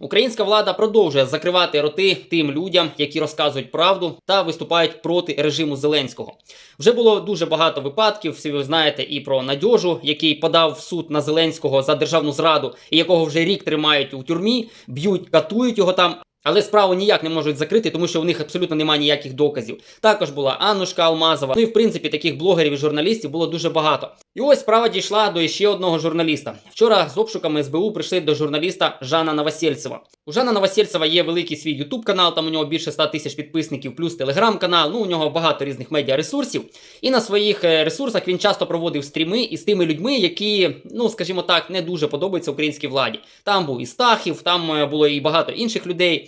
Українська влада продовжує закривати роти тим людям, які розказують правду та виступають проти режиму Зеленського. Вже було дуже багато випадків. Всі ви знаєте і про Надьожу, який подав в суд на Зеленського за державну зраду, і якого вже рік тримають у тюрмі, б'ють, катують його там. Але справу ніяк не можуть закрити, тому що у них абсолютно немає ніяких доказів. Також була Аннушка Алмазова. Ну і в принципі таких блогерів і журналістів було дуже багато. І ось справа дійшла до ще одного журналіста. Вчора з обшуками СБУ прийшли до журналіста Жана Новосельцева. У Жана Новосельцева є великий свій Ютуб канал, там у нього більше 100 тисяч підписників, плюс телеграм-канал. Ну у нього багато різних медіаресурсів. І на своїх е, ресурсах він часто проводив стріми із тими людьми, які, ну скажімо так, не дуже подобаються українській владі. Там був і Стахів, там е, було і багато інших людей.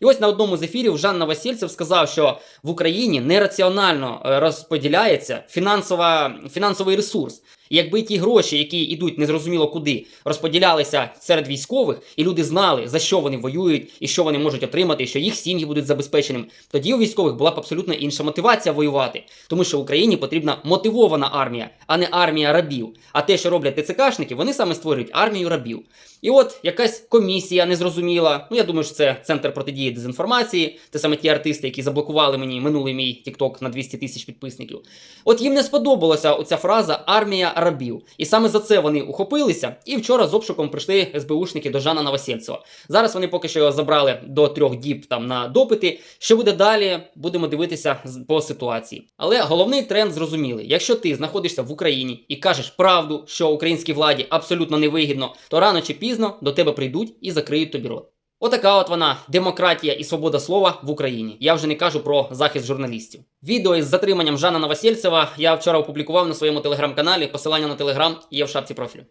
І ось на одному з ефірів Жан Новосельцев сказав, що в Україні нераціонально е, розподіляється фінансова, фінансовий ресурс. І якби ті гроші, які йдуть незрозуміло куди, розподілялися серед військових, і люди знали, за що вони воюють і що вони можуть отримати, і що їх сім'ї будуть забезпеченими, тоді у військових була б абсолютно інша мотивація воювати. Тому що в Україні потрібна мотивована армія, а не армія рабів. А те, що роблять ТЦКшники, вони саме створюють армію рабів. І от якась комісія незрозуміла. Ну я думаю, що це центр протидії дезінформації. Це саме ті артисти, які заблокували мені минулий мій TikTok на 200 тисяч підписників. От їм не сподобалася оця фраза армія рабів. І саме за це вони ухопилися. І вчора з обшуком прийшли СБУшники до Жана Новосельцева. Зараз вони поки що його забрали до трьох діб там на допити. Що буде далі, будемо дивитися по ситуації. Але головний тренд зрозумілий: якщо ти знаходишся в Україні і кажеш правду, що українській владі абсолютно невигідно, то рано чи пізно до тебе прийдуть і закриють тобі рот. Отака от вона демократія і свобода слова в Україні. Я вже не кажу про захист журналістів. Відео із затриманням Жана Новосельцева я вчора опублікував на своєму телеграм-каналі. Посилання на телеграм є в шапці профілю.